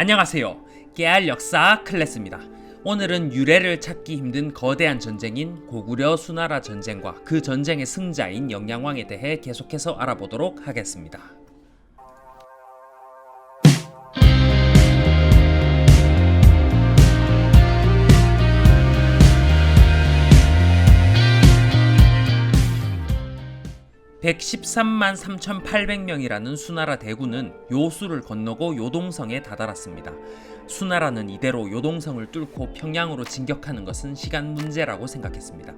안녕하세요. 깨알 역사 클래스입니다. 오늘은 유래를 찾기 힘든 거대한 전쟁인 고구려 수나라 전쟁과 그 전쟁의 승자인 영양왕에 대해 계속해서 알아보도록 하겠습니다. (113만 3,800명이라는) 수나라 대군은 요수를 건너고 요동성에 다다랐습니다. 수나라는 이대로 요동성을 뚫고 평양으로 진격하는 것은 시간 문제라고 생각했습니다.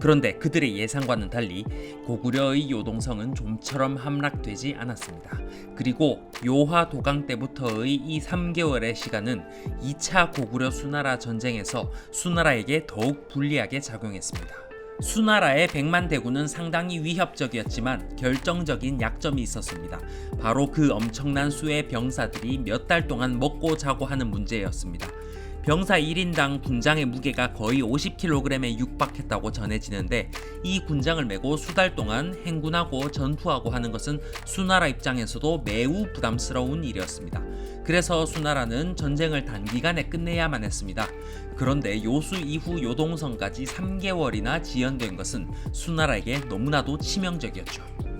그런데 그들의 예상과는 달리 고구려의 요동성은 좀처럼 함락되지 않았습니다. 그리고 요하 도강 때부터의 이 3개월의 시간은 2차 고구려 수나라 전쟁에서 수나라에게 더욱 불리하게 작용했습니다. 수나라의 백만 대군은 상당히 위협적이었지만 결정적인 약점이 있었습니다. 바로 그 엄청난 수의 병사들이 몇 달 동안 먹고 자고 하는 문제였습니다. 병사 1인당 군장의 무게가 거의 50kg에 육박했다고 전해지는데 이 군장을 메고 수달 동안 행군하고 전투하고 하는 것은 수나라 입장에서도 매우 부담스러운 일이었습니다. 그래서 수나라는 전쟁을 단기간에 끝내야만 했습니다. 그런데 요수 이후 요동성까지 3개월이나 지연된 것은 수나라에게 너무나도 치명적이었죠.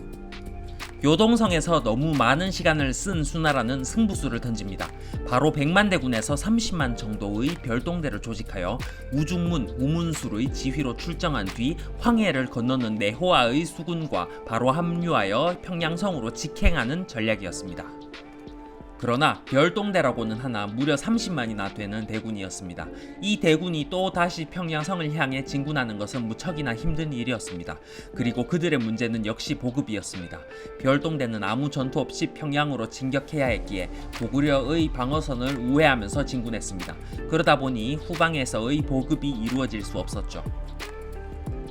요동성에서 너무 많은 시간을 쓴 수나라는 승부수를 던집니다. 바로 100만 대군에서 30만 정도의 별동대를 조직하여 우중문, 우문수의 지휘로 출정한 뒤 황해를 건너는 내호아의 수군과 바로 합류하여 평양성으로 직행하는 전략이었습니다. 그러나 별동대라고는 하나 무려 30만이나 되는 대군이었습니다. 이 대군이 또 다시 평양성을 향해 진군하는 것은 무척이나 힘든 일이었습니다. 그리고 그들의 문제는 역시 보급이었습니다. 별동대는 아무 전투 없이 평양으로 진격해야 했기에 고구려의 방어선을 우회하면서 진군했습니다. 그러다 보니 후방에서의 보급이 이루어질 수 없었죠.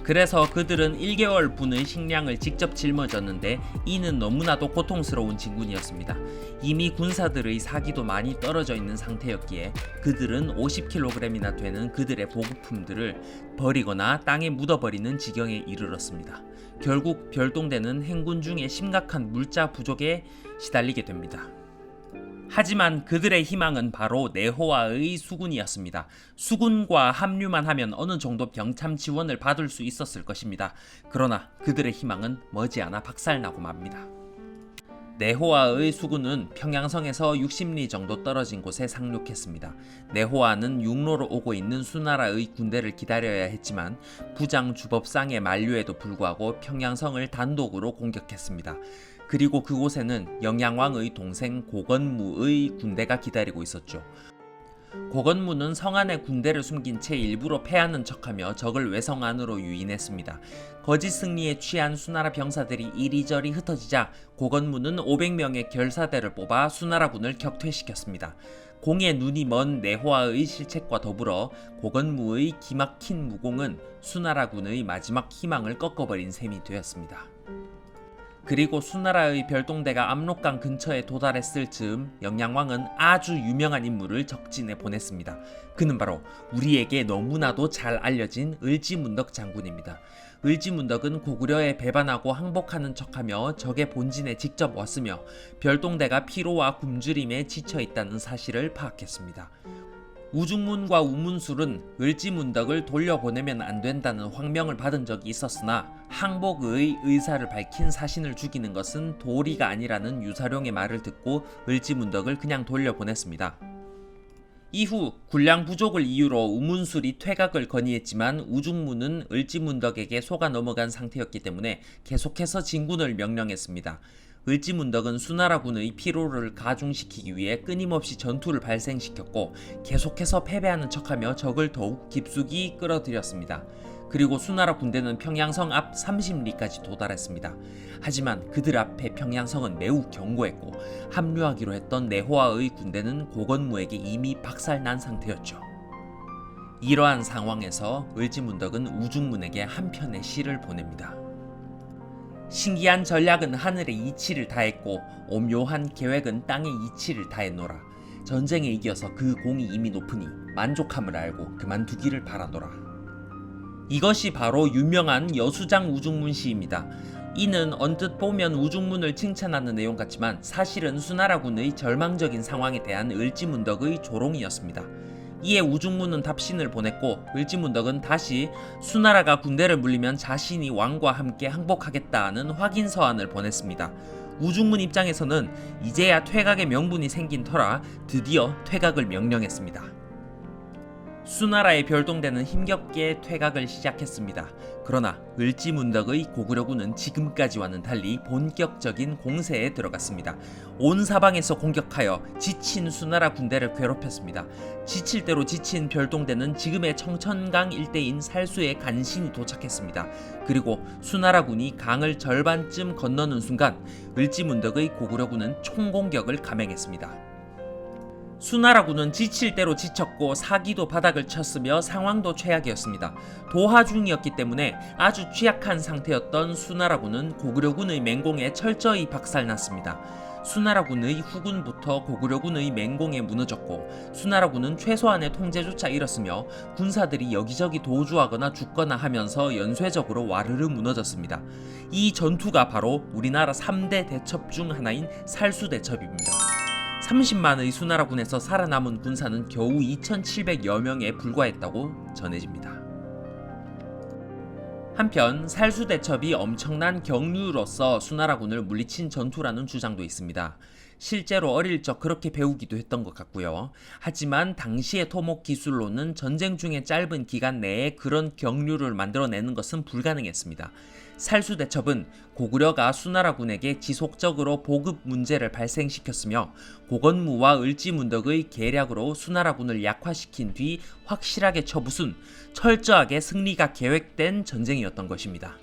그래서 그들은 1개월 분의 식량을 직접 짊어졌는데 이는 너무나도 고통스러운 진군이었습니다. 이미 군사들의 사기도 많이 떨어져 있는 상태였기에 그들은 50kg이나 되는 그들의 보급품들을 버리거나 땅에 묻어버리는 지경에 이르렀습니다. 결국 별동대는 행군 중에 심각한 물자 부족에 시달리게 됩니다. 하지만 그들의 희망은 바로 네호와의 수군이었습니다. 수군과 합류만 하면 어느 정도 병참 지원을 받을 수 있었을 것입니다. 그러나 그들의 희망은 머지않아 박살나고 맙니다. 네호아의 수군은 평양성에서 60리 정도 떨어진 곳에 상륙했습니다. 네호아는 육로로 오고 있는 수나라의 군대를 기다려야 했지만 부장 주법상의 만류에도 불구하고 평양성을 단독으로 공격했습니다. 그리고 그곳에는 영양왕의 동생 고건무의 군대가 기다리고 있었죠. 고건무는 성 안에 군대를 숨긴 채 일부러 패하는 척하며 적을 외성 안으로 유인했습니다. 거짓 승리에 취한 수나라 병사들이 이리저리 흩어지자 고건무는 500명의 결사대를 뽑아 수나라군을 격퇴시켰습니다. 공의 눈이 먼 내호아의 실책과 더불어 고건무의 기막힌 무공은 수나라군의 마지막 희망을 꺾어버린 셈이 되었습니다. 그리고 수나라의 별동대가 압록강 근처에 도달했을 즈음 영양왕은 아주 유명한 인물을 적진에 보냈습니다. 그는 바로 우리에게 너무나도 잘 알려진 을지문덕 장군입니다. 을지문덕은 고구려에 배반하고 항복하는 척하며 적의 본진에 직접 왔으며 별동대가 피로와 굶주림에 지쳐 있다는 사실을 파악했습니다. 우중문과 우문술은 을지문덕을 돌려보내면 안 된다는 황명을 받은 적이 있었으나 항복의 의사를 밝힌 사신을 죽이는 것은 도리가 아니라는 유사룡의 말을 듣고 을지문덕을 그냥 돌려보냈습니다. 이후 군량 부족을 이유로 우문술이 퇴각을 건의했지만 우중문은 을지문덕에게 속아 넘어간 상태였기 때문에 계속해서 진군을 명령했습니다. 을지문덕은 수나라군의 피로를 가중시키기 위해 끊임없이 전투를 발생시켰고 계속해서 패배하는 척하며 적을 더욱 깊숙이 끌어들였습니다. 그리고 수나라 군대는 평양성 앞 30리까지 도달했습니다. 하지만 그들 앞에 평양성은 매우 견고했고 합류하기로 했던 내호아의 군대는 고건무에게 이미 박살난 상태였죠. 이러한 상황에서 을지문덕은 우중문에게 한 편의 시를 보냅니다. 신기한 전략은 하늘에 이치를 다했고 오묘한 계획은 땅에 이치를 다했노라. 전쟁에 이겨서 그 공이 이미 높으니 만족함을 알고 그만두기를 바라노라. 이것이 바로 유명한 여수장 우중문 시입니다. 이는 언뜻 보면 우중문을 칭찬하는 내용 같지만 사실은 수나라군의 절망적인 상황에 대한 을지문덕의 조롱이었습니다. 이에 우중문은 답신을 보냈고 을지문덕은 다시 수나라가 군대를 물리면 자신이 왕과 함께 항복하겠다는 확인 서한을 보냈습니다. 우중문 입장에서는 이제야 퇴각의 명분이 생긴 터라 드디어 퇴각을 명령했습니다. 수나라에 별동대는 힘겹게 퇴각을 시작했습니다. 그러나 을지문덕의 고구려군은 지금까지와는 달리 본격적인 공세에 들어갔습니다. 온 사방에서 공격하여 지친 수나라 군대를 괴롭혔습니다. 지칠 대로 지친 별동대는 지금의 청천강 일대인 살수에 간신히 도착했습니다. 그리고 수나라군이 강을 절반쯤 건너는 순간 을지문덕의 고구려군은 총공격을 감행했습니다. 수나라군은 지칠 대로 지쳤고 사기도 바닥을 쳤으며 상황도 최악이었습니다. 도하 중이었기 때문에 아주 취약한 상태였던 수나라군은 고구려군의 맹공에 철저히 박살났습니다. 수나라군의 후군부터 고구려군의 맹공에 무너졌고 수나라군은 최소한의 통제조차 잃었으며 군사들이 여기저기 도주하거나 죽거나 하면서 연쇄적으로 와르르 무너졌습니다. 이 전투가 바로 우리나라 3대 대첩 중 하나인 살수대첩입니다. 30만의 수나라군에서 살아남은 군사는 겨우 2,700여 명에 불과했다고 전해집니다. 한편 살수대첩이 엄청난 경류로서 수나라군을 물리친 전투라는 주장도 있습니다. 실제로 어릴 적 그렇게 배우기도 했던 것 같고요. 하지만 당시의 토목 기술로는 전쟁 중에 짧은 기간 내에 그런 경류를 만들어내는 것은 불가능했습니다. 살수대첩은 고구려가 수나라군에게 지속적으로 보급 문제를 발생시켰으며 고건무와 을지문덕의 계략으로 수나라군을 약화시킨 뒤 확실하게 쳐부순 철저하게 승리가 계획된 전쟁이었던 것입니다.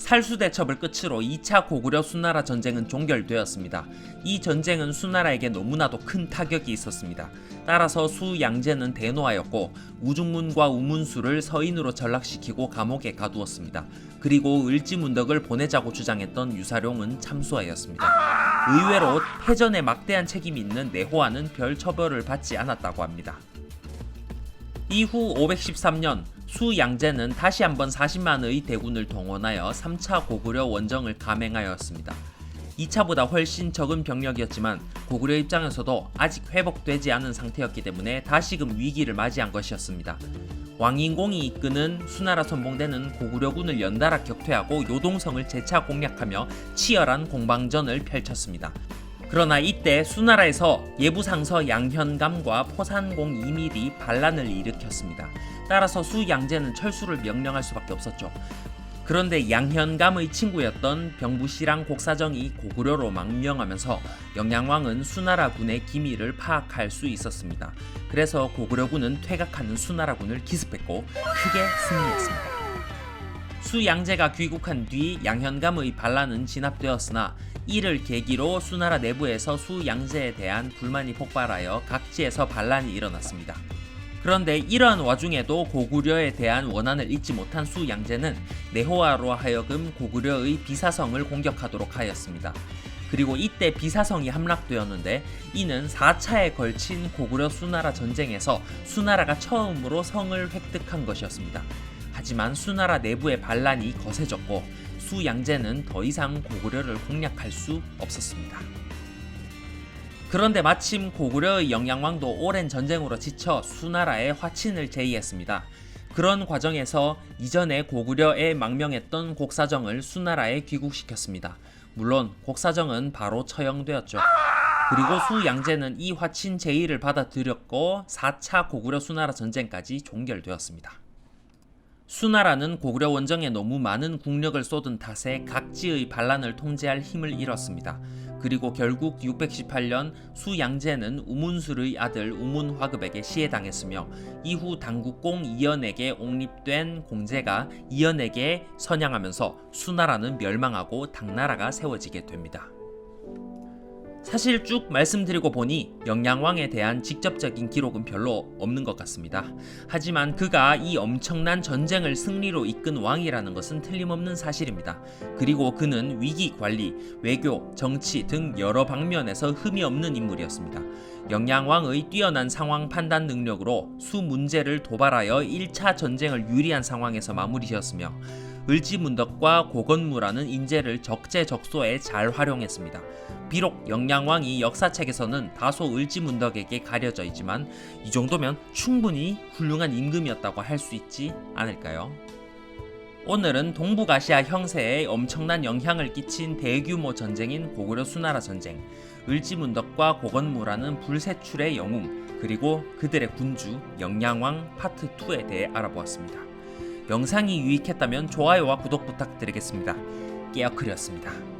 살수대첩을 끝으로 2차 고구려 수나라 전쟁은 종결되었습니다. 이 전쟁은 수나라에게 너무나도 큰 타격이 있었습니다. 따라서 수양제는 대노하였고 우중문과 우문수를 서인으로 전락시키고 감옥에 가두었습니다. 그리고 을지문덕을 보내자고 주장했던 유사룡은 참수하였습니다. 의외로 패전에 막대한 책임이 있는 내호와는 별 처벌을 받지 않았다고 합니다. 이후 513년 수 양제는 다시 한번 40만의 대군을 동원하여 3차 고구려 원정을 감행하였습니다. 2차보다 훨씬 적은 병력이었지만 고구려 입장에서도 아직 회복되지 않은 상태였기 때문에 다시금 위기를 맞이한 것이었습니다. 왕인공이 이끄는 수나라 선봉대는 고구려군을 연달아 격퇴하고 요동성을 재차 공략하며 치열한 공방전을 펼쳤습니다. 그러나 이때 수나라에서 예부상서 양현감과 포산공 이밀이 반란을 일으켰습니다. 따라서 수양제는 철수를 명령할 수밖에 없었죠. 그런데 양현감의 친구였던 병부시랑 곡사정이 고구려로 망명하면서 영양왕은 수나라군의 기밀을 파악할 수 있었습니다. 그래서 고구려군은 퇴각하는 수나라군을 기습했고 크게 승리했습니다. 수양제가 귀국한 뒤 양현감의 반란은 진압되었으나 이를 계기로 수나라 내부에서 수 양제에 대한 불만이 폭발하여 각지에서 반란이 일어났습니다. 그런데 이러한 와중에도 고구려에 대한 원한을 잊지 못한 수 양제는 네호아로 하여금 고구려의 비사성을 공격하도록 하였습니다. 그리고 이때 비사성이 함락되었는데 이는 4차에 걸친 고구려 수나라 전쟁에서 수나라가 처음으로 성을 획득한 것이었습니다. 하지만 수나라 내부의 반란이 거세졌고 수양제는 더 이상 고구려를 공략할 수 없었습니다. 그런데 마침 고구려의 영양왕도 오랜 전쟁으로 지쳐 수나라에 화친을 제의했습니다. 그런 과정에서 이전에 고구려에 망명했던 곡사정을 수나라에 귀국시켰습니다. 물론 곡사정은 바로 처형되었죠. 그리고 수양제는 이 화친 제의를 받아들였고 4차 고구려 수나라 전쟁까지 종결되었습니다. 수나라는 고구려 원정에 너무 많은 국력을 쏟은 탓에 각지의 반란을 통제할 힘을 잃었습니다. 그리고 결국 618년 수양제는 우문술의 아들 우문화급에게 시해당했으며 이후 당국공 이연에게 옹립된 공제가 이연에게 선양하면서 수나라는 멸망하고 당나라가 세워지게 됩니다. 사실 쭉 말씀드리고 보니 영양왕에 대한 직접적인 기록은 별로 없는 것 같습니다. 하지만 그가 이 엄청난 전쟁을 승리로 이끈 왕이라는 것은 틀림없는 사실입니다. 그리고 그는 위기 관리, 외교, 정치 등 여러 방면에서 흠이 없는 인물이었습니다. 영양왕의 뛰어난 상황 판단 능력으로 수 문제를 도발하여 1차 전쟁을 유리한 상황에서 마무리 지었으며 을지문덕과 고건무라는 인재를 적재적소에 잘 활용했습니다. 비록 영양왕이 역사책에서는 다소 을지문덕에게 가려져 있지만 이 정도면 충분히 훌륭한 임금이었다고 할 수 있지 않을까요? 오늘은 동북아시아 형세에 엄청난 영향을 끼친 대규모 전쟁인 고구려 수나라 전쟁, 을지문덕과 고건무라는 불세출의 영웅, 그리고 그들의 군주 영양왕 파트 2에 대해 알아보았습니다. 영상이 유익했다면 좋아요와 구독 부탁드리겠습니다. 깨어크렸습니다.